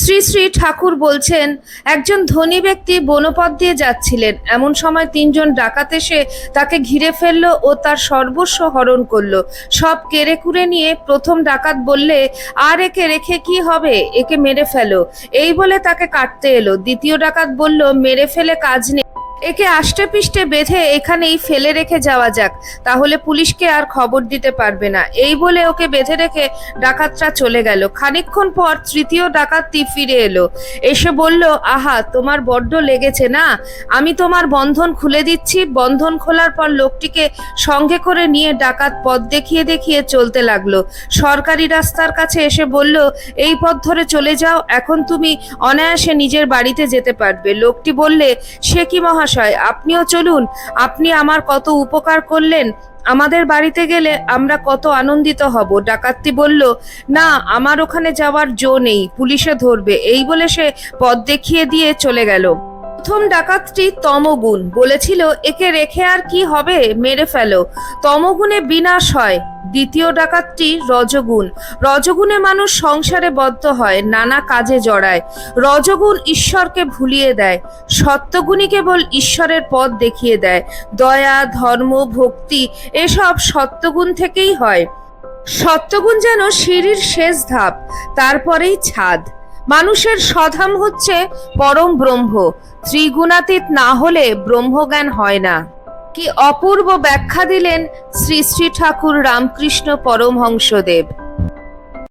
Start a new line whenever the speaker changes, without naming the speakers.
শ্রী শ্রী ঠাকুর বলছেন, একজন ধনী ব্যক্তি বনপথ দিয়ে যাচ্ছিলেন। এমন সময় তিনজন ডাকাত এসে তাকে ঘিরে ফেলল ও তার সর্বস্ব হরণ করল। সব কেড়ে কুড়ে নিয়ে প্রথম ডাকাত বললে, আর একে রেখে কি হবে? একে মেরে ফেলো। এই বলে তাকে কাটতে এলো। দ্বিতীয় ডাকাত বলল, মেরে ফেলে কাজ নেই। একে আষ্টে পিষ্টে বেঁধে এখানেই ফেলে রেখে যাওয়া যাক, তাহলে পুলিশকে আর খবর দিতে পারবে না। এই বলে ওকে বেঁধে রেখে ডাকাতরা চলে গেল। খানিকক্ষণ পর তৃতীয় ডাকাতটি ফিরে এলো। এসে বলল, আহা, তোমার বড্ড লেগেছে না? আমি তোমার বন্ধন খুলে দিচ্ছি। বন্ধন খোলার পর লোকটিকে সঙ্গে করে নিয়ে ডাকাত পথ দেখিয়ে দেখিয়ে চলতে লাগল। সরকারি রাস্তার কাছে এসে বলল, এই পথ ধরে চলে যাও, এখন তুমি অনায়াসে নিজের বাড়িতে যেতে পারবে। লোকটি বললে, সে কি মহাশয়, আপনিও চলুন, আপনি আমার কত উপকার করলেন, আমাদের বাড়িতে গেলে আমরা কত আনন্দিত হব। ডাকাতি বলল, না, আমার ওখানে যাওয়ার জো নেই, পুলিশে ধরবে। এই বলে সে পথ দেখিয়ে দিয়ে চলে গেল। প্রথম ডাকাতটি তমগুণ। বলেছিল, একে রেখে আর কি হবে? মেরে ফেলো। তমগুণে বিনাশ হয়। দ্বিতীয় ডাকাতটি রজগুণ। রজগুণে মানুষ সংসারে বদ্ধ হয়, নানা কাজে জড়ায়। রজগুণ ঈশ্বরকে ভুলিয়ে দেয়। সত্যগুণী কেবল ঈশ্বরের পথ দেখিয়ে দেয়। দয়া, ধর্ম, ভক্তি, এসব সত্যগুণ থেকেই হয়। সত্যগুণ যেন সিঁড়ির শেষ ধাপ, তারপরেই ছাদ। মানুষের স্বধাম হচ্ছে পরম ব্রহ্ম। ত্রিগুণাতীত না হলে ব্রহ্মজ্ঞান হয় না। কি অপূর্ব ব্যাখ্যা দিলেন শ্রী শ্রী ঠাকুর রামকৃষ্ণ পরমহংসদেব।